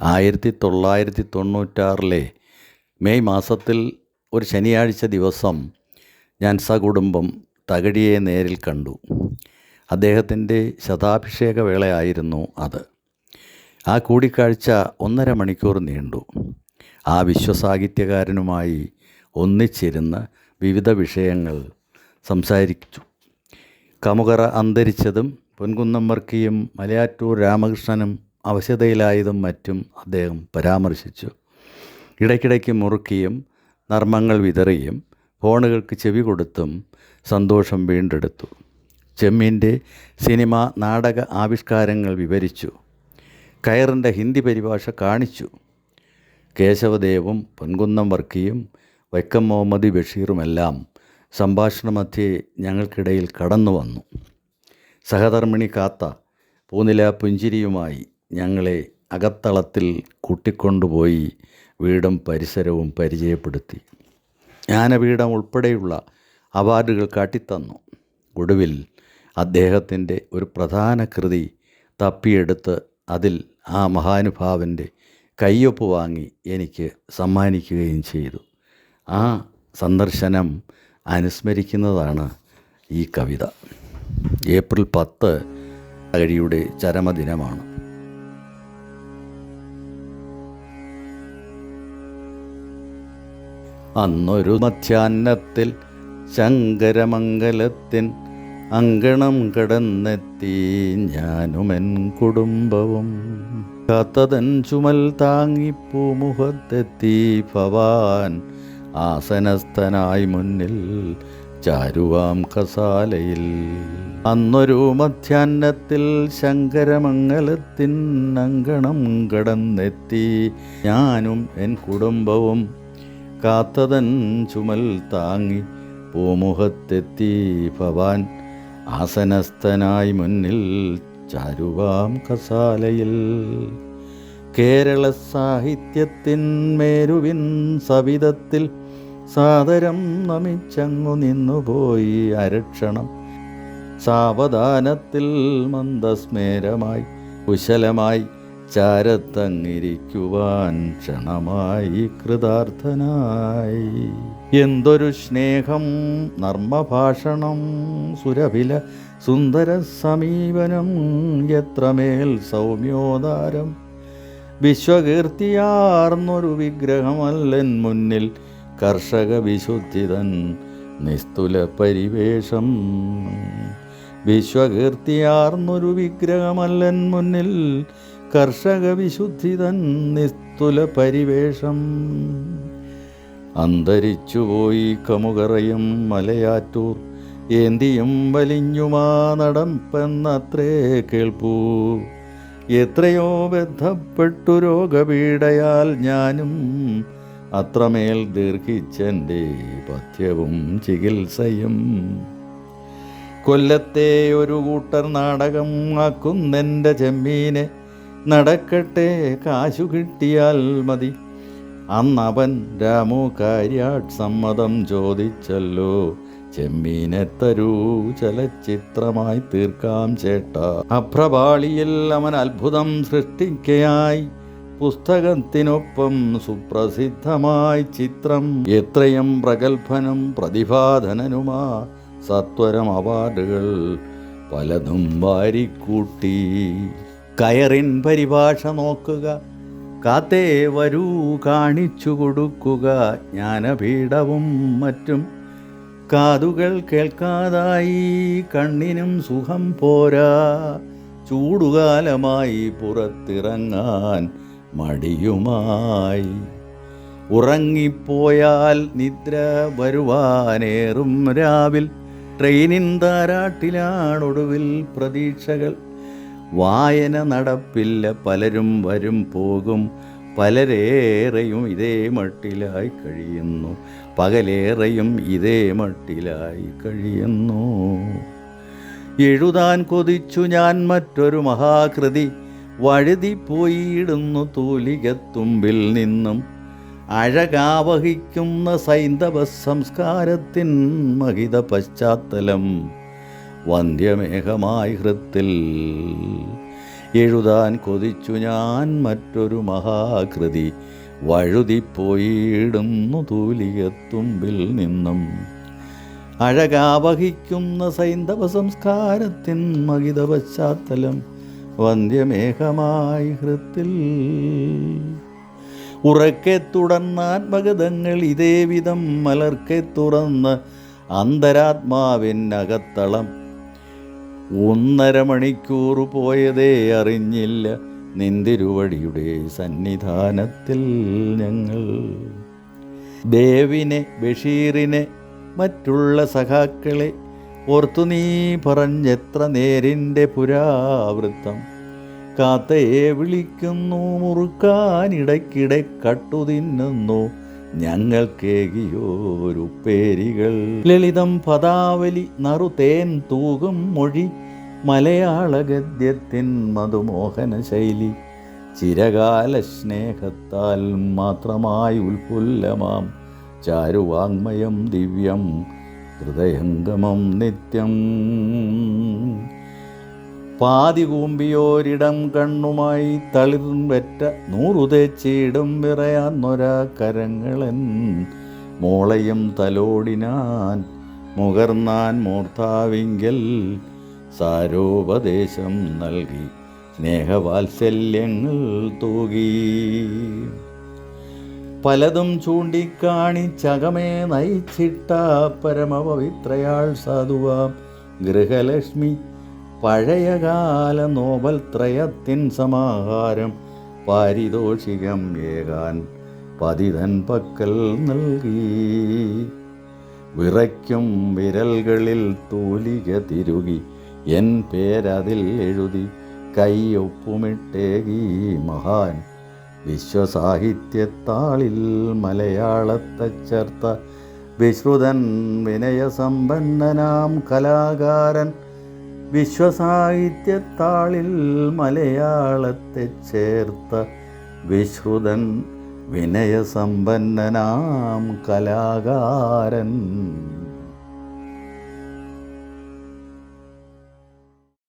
ആയിരത്തി തൊള്ളായിരത്തി തൊണ്ണൂറ്റാറിലെ മെയ് മാസത്തിൽ ഒരു ശനിയാഴ്ച ദിവസം ഞാൻ സകുടുംബം തകഴിയെ നേരിൽ കണ്ടു. അദ്ദേഹത്തിന്റെ ശതാഭിഷേക വേളയായിരുന്നു അത്. ആ കൂടിക്കാഴ്ച ഒന്നര മണിക്കൂർ നീണ്ടു. ആ വിശ്വസാഹിത്യകാരനുമായി ഒന്നിച്ചിരുന്ന് വിവിധ വിഷയങ്ങൾ സംസാരിച്ചു. കമുകറ അന്തരിച്ചതും പൊൻകുന്നം വർക്കിയും മലയാറ്റൂർ രാമകൃഷ്ണനും അവശതയിലായതും മറ്റും അദ്ദേഹം പരാമർശിച്ചു. ഇടയ്ക്കിടയ്ക്ക് മുറുക്കിയും നർമ്മങ്ങൾ വിതറിയും ഫോണുകൾക്ക് ചെവി കൊടുത്തും സന്തോഷം വീണ്ടെടുത്തു. ചെമ്മീന്റെ സിനിമ നാടക ആവിഷ്കാരങ്ങൾ വിവരിച്ചു. കയറിന്റെ ഹിന്ദി പരിഭാഷ കാണിച്ചു. കേശവദേവും പൊൻകുന്നം വർക്കിയും വൈക്കം മുഹമ്മദ് ബഷീറുമെല്ലാം സംഭാഷണമധ്യേ ഞങ്ങൾക്കിടയിൽ കടന്നു വന്നു സഹധർമ്മിണി കാത്ത പൂനില പുഞ്ചിരിയുമായി ഞങ്ങളെ അകത്തളത്തിൽ കൂട്ടിക്കൊണ്ടുപോയി വീടും പരിസരവും പരിചയപ്പെടുത്തി. ജ്ഞാനപീഠം ഉൾപ്പെടെയുള്ള അവാർഡുകൾ കാട്ടിത്തന്നു. ഒടുവിൽ അദ്ദേഹത്തിന്റെ ഒരു പ്രധാന കൃതി തപ്പിയെടുത്ത് അതിൽ ആ മഹാനുഭാവന്റെ കയ്യൊപ്പ് വാങ്ങി എനിക്ക് സമ്മാനിക്കുകയും ചെയ്തു. ആ സന്ദർശനം അനുസ്മരിക്കുന്നതാണ് ഈ കവിത. ഏപ്രിൽ പത്ത് അഴിയുടെ ചരമദിനമാണ്. അന്നൊരു മധ്യാഹ്നത്തിൽ ശങ്കരമംഗലത്തിൻ അങ്കണം കടന്നെത്തി. ഞാനുമെൻ കുടുംബവും കാത്തതൻ ചുമൽ താങ്ങി പൂമുഖത്തെത്തി. ഭവാൻ ആസനസ്ഥനായി മുന്നിൽ ചാരുവാം കസാലയിൽ. അന്നൊരു മധ്യാഹ്നത്തിൽ ശങ്കരമംഗലത്തിൻ അങ്കണം കടന്നെത്തി. ഞാനും എൻ കുടുംബവും കാത്തതൻ ചുമൽ താങ്ങി പൂമുഖത്തെത്തി ഭവാൻ ആസനസ്ഥനായി മുന്നിൽ ചാരുവാം കസാലയിൽ. കേരള സാഹിത്യത്തിൻ മേരുവിൻ സവിധത്തിൽ സാദരം നമിച്ചങ്ങു നിന്നുപോയി അരക്ഷണം. സാവധാനത്തിൽ മന്ദസ്മേരമായി കുശലമായി ചാരത്തങ്ങിരിക്കുവാൻ ക്ഷണമായി കൃതാർത്ഥനായി. എന്തൊരു സ്നേഹം നർമ്മഭാഷണം സുരഭില സുന്ദര സമീപനം എത്രമേൽ സൗമ്യോദാരം. വിശ്വകീർത്തിയാർന്നൊരു വിഗ്രഹമല്ലൻ മുന്നിൽ കർഷക വിശുദ്ധിതൻ നിസ്തുല പരിവേഷം. വിശ്വകീർത്തിയാർന്നൊരു വിഗ്രഹമല്ലൻ മുന്നിൽ കർഷക വിശുദ്ധി തൻ നിസ്തുല പരിവേഷം. അന്തരിച്ചുപോയി കമുകറയും മലയാറ്റൂർ ഏന്തിയും വലിഞ്ഞുമാ നടപ്പെന്നത്രേ കേൾപ്പൂ. എത്രയോ ബന്ധപ്പെട്ടു രോഗപീഡയാൽ ഞാനും അത്രമേൽ ദീർഘിച്ചെന്റെ പഥ്യവും ചികിത്സയും. കൊല്ലത്തെ ഒരു കൂട്ടർ നാടകം ആക്കുന്നെന്റെ ചെമ്മീനെ നടക്കട്ടെ കാശു കിട്ടിയാൽ മതി. അന്നവൻ രാമു കാര്യാട്ട് സമ്മതം ചോദിച്ചല്ലോ. ചെമ്മീനെ തരൂ ചലച്ചിത്രമായി തീർക്കാം ചേട്ട. അഭ്രപാളിയിൽ അവൻ അത്ഭുതം സൃഷ്ടിക്കയായി. പുസ്തകത്തിനൊപ്പം സുപ്രസിദ്ധമായി ചിത്രം. എത്രയും പ്രഗത്ഭനും പ്രതിഭാധനനുമാ സത്വരം അവാർഡുകൾ പലതും വാരിക്കൂട്ടി. കയറിൻ പരിഭാഷ നോക്കുക. കാത്തേ വരൂ കാണിച്ചു കൊടുക്കുക. ജ്ഞാനപീഠവും മറ്റും കാതുകൾ കേൾക്കാതായി. കണ്ണിനും സുഖം പോരാ. ചൂടുകാലമായി പുറത്തിറങ്ങാൻ മടിയുമായി. ഉറങ്ങിപ്പോയാൽ നിദ്ര വരുവാനേറും രാവിൽ. ട്രെയിനിൻ താരാട്ടിലാണൊടുവിൽ പ്രതീക്ഷകൾ. വായന നടപ്പില്ല പലരും വരും പോകും. പലരേറെയും ഇതേ മട്ടിലായി കഴിയുന്നു. പകലേറെയും ഇതേ മട്ടിലായി കഴിയുന്നു. എഴുതാൻ കൊതിച്ചു ഞാൻ മറ്റൊരു മഹാകൃതി. വഴുതിപ്പോയിടുന്നു തൂലികത്തുമ്പിൽ നിന്നും. അഴകാവഹിക്കുന്ന സൈന്ധവ സംസ്കാരത്തിൻ മഹിത പശ്ചാത്തലം. വന്ധ്യമേഘമായി ഹൃത്തിൽ എഴുതാൻ കൊതിച്ചു ഞാൻ മറ്റൊരു മഹാകൃതി. വഴുതിപ്പോയിടുന്നു തൂലികത്തുമ്പിൽ നിന്നും. അഴകാവഹിക്കുന്ന സൈന്ധവ സംസ്കാരത്തിൻ മഹിത പശ്ചാത്തലം വന്ധ്യമേഘമായി ഹൃത്തിൽ. ഉറക്കെ തുടർന്ന ആത്മഗതങ്ങൾ ഇതേവിധം മലർക്കെ തുറന്ന് അന്തരാത്മാവിനകത്തളം ഒന്നര മണിക്കൂർ പോയതേ അറിഞ്ഞില്ല. നിന്തിരുവടിയുടെ സന്നിധാനത്തിൽ ഞങ്ങൾ. ദേവിനെ ബഷീറിനെ മറ്റുള്ള സഖാക്കളെ ഓർത്തു നീ പറഞ്ഞെത്ര നേരിന്റെ പുരാവൃത്തം. കാത്തയെ വിളിക്കുന്നു മുറുക്കാനിടയ്ക്കിടെ കട്ടുതിന്നുന്നു ഞങ്ങൾക്കേകിയോരു പേരികൾ. ലളിതം പദാവലി നറുതേൻ തൂകും മൊഴി മലയാള ഗദ്യത്തിൻ മധുമോഹന ശൈലി ചിരകാല സ്നേഹത്താൽ മാത്രമായി ഉൽഫുല്ലമാം ചാരുവാങ്മയം ദിവ്യം ഹൃദയംഗമം നിത്യം. പാതി കൂമ്പിയോരിടം കണ്ണുമായി തളിർവെറ്റ നൂറു തേച്ചിടും വിറയാന്നൊരാ കരങ്ങളൻ. മോളയും തലോടിനാൻ മുകർന്നാൻ മൂർത്താവിങ്കൽ സാരോപദേശം നൽകി സ്നേഹവാത്സല്യങ്ങൾ തൂകി. പലതും ചൂണ്ടിക്കാണിച്ചകമേ നയിച്ചിട്ട പരമപവിത്രയാൾ സാധുവാം ഗൃഹലക്ഷ്മി പഴയകാല നോബൽ ത്രയത്തിൻ സമാഹാരം പാരിതോഷികം ഏകാൻ പതിതൻ പക്കൽ നൽകി. വിറയ്ക്കും വിരൽകളിൽ തൂലിക തിരുകി എൻ പേരതിൽ എഴുതി കൈയൊപ്പുമിട്ടേകി മഹാൻ. വിശ്വസാഹിത്യത്താളിൽ മലയാളത്തെ ചേർത്ത വിശ്രുതൻ വിനയസമ്പന്നനാം കലാകാരൻ വിശ്വസാഹിത്യത്താളിൽ മലയാളത്തെ ചേർത്ത വിശ്രുതൻ വിനയസമ്പന്നനാം കലാകാരൻ.